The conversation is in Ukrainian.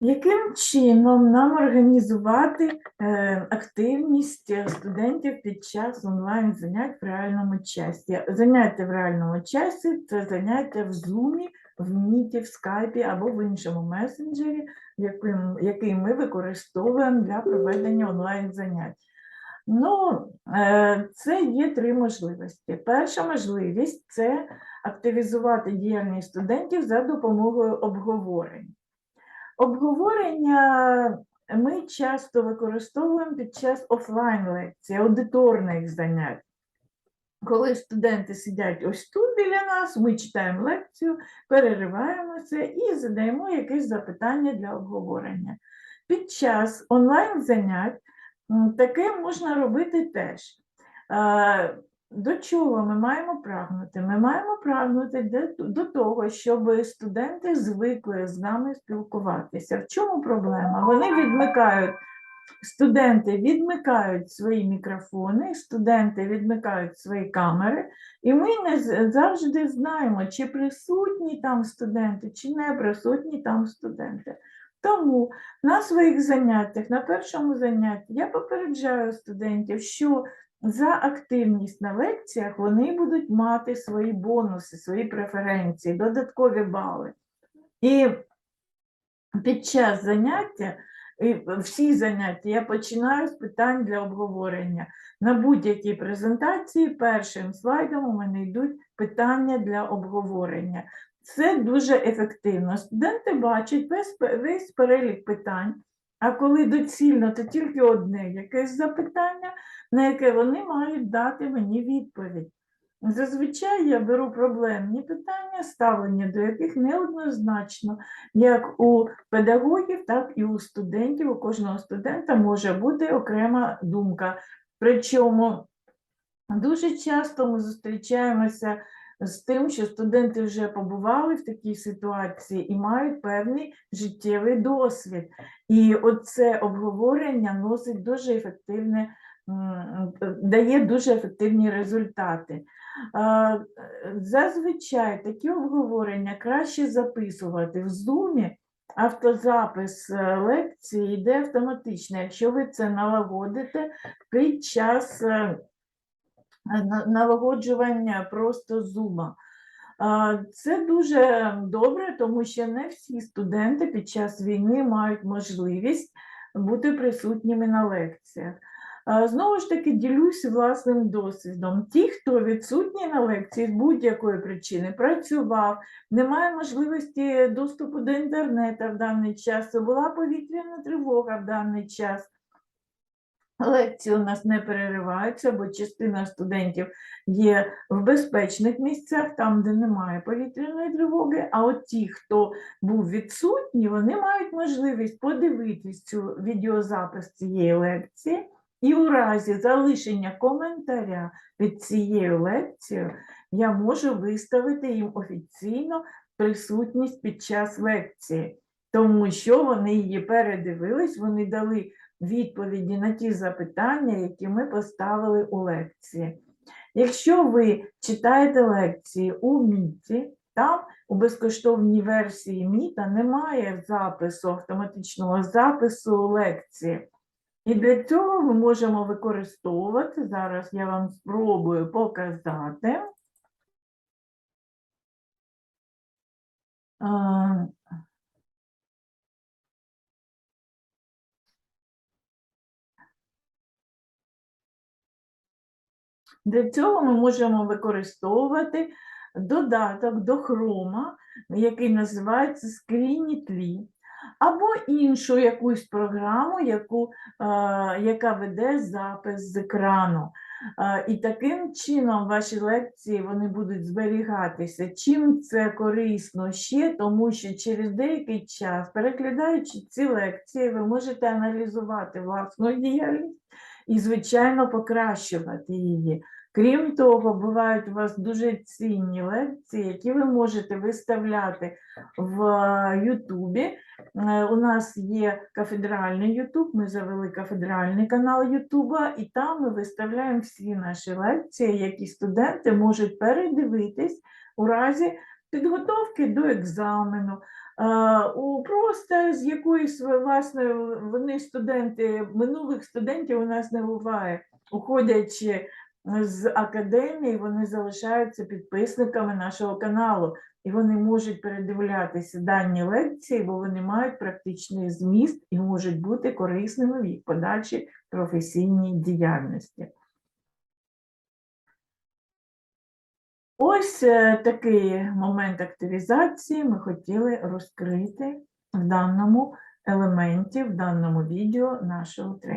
Яким чином нам організувати е, активність студентів під час онлайн занять в реальному часі? Заняття в реальному часі це заняття в Zoom, в Meet, в Skype або в іншому месенджері, який ми використовуємо для проведення онлайн занять. Ну, е, це є три можливості. Перша можливість це активізувати діяльність студентів за допомогою обговорень. Обговорення ми часто використовуємо під час офлайн лекцій, аудиторних занять. Коли студенти сидять ось тут біля нас, ми читаємо лекцію, перериваємося і задаємо якесь запитання для обговорення. Під час онлайн занять таке можна робити теж. До чого ми маємо прагнути? Ми маємо прагнути до того, щоб студенти звикли з нами спілкуватися. В чому проблема? Вони відмикають, студенти відмикають свої мікрофони, студенти відмикають свої камери, і ми не завжди знаємо, чи присутні там студенти, чи не присутні там студенти. Тому на своїх заняттях, на першому занятті, я попереджаю студентів, що за активність на лекціях вони будуть мати свої бонуси, свої преференції, додаткові бали. І під час заняття, всі заняття я починаю з питань для обговорення. На будь-якій презентації першим слайдом у мене йдуть питання для обговорення. Це дуже ефективно. Студенти бачать весь, весь перелік питань, а коли доцільно, то тільки одне якесь запитання, на яке вони мають дати мені відповідь. Зазвичай я беру проблемні питання, ставлення до яких неоднозначно, як у педагогів, так і у студентів. У кожного студента може бути окрема думка. Причому дуже часто ми зустрічаємося з тим, що студенти вже побували в такій ситуації і мають певний життєвий досвід. І оце обговорення носить дуже ефективне, дає дуже ефективні результати. Зазвичай такі обговорення краще записувати в Zoom. Автозапис е, лекції йде автоматично, якщо ви це налагодите під час е, налагоджування просто зума. Це дуже добре, тому що не всі студенти під час війни мають можливість бути присутніми на лекціях. Знову ж таки, ділюсь власним досвідом. Ті, хто відсутній на лекції з будь-якої причини, працював, не має можливості доступу до інтернету в даний час, була повітряна тривога в даний час. Лекції у нас не перериваються, бо частина студентів є в безпечних місцях, там, де немає повітряної тривоги. А от ті, хто був відсутній, вони мають можливість подивитись цю відеозапис цієї лекції, і у разі залишення коментаря під цією лекцією я можу виставити їм офіційно присутність під час лекції, тому що вони її передивились, вони дали відповіді на ті запитання, які ми поставили у лекції. Якщо ви читаєте лекції у Міті, там у безкоштовній версії Міта немає запису, автоматичного запису лекції. І для цього ми можемо використовувати, зараз я вам спробую показати. Для цього ми можемо використовувати додаток до хрома, який називається Screenitly, або іншу якусь програму, яку, е, яка веде запис з екрану. Е, І таким чином ваші лекції вони будуть зберігатися. Чим це корисно ще, тому що через деякий час, переглядаючи ці лекції, ви можете аналізувати власну діяльність і, звичайно, покращувати її. Крім того, бувають у вас дуже цінні лекції, які ви можете виставляти в е, Ютубі. Е, У нас є кафедральний Ютуб, ми завели кафедральний канал Ютуба, і там ми виставляємо всі наші лекції, які студенти можуть передивитись у разі підготовки до екзамену, просто з якоїсь власне вони студенти, минулих студентів у нас не буває, уходячи з академії, вони залишаються підписниками нашого каналу, і вони можуть передивлятися дані лекції, бо вони мають практичний зміст і можуть бути корисними в їх подальшій професійній діяльності. Ось е, такий момент активізації ми хотіли розкрити в даному елементі, в даному відео нашого тренінгу.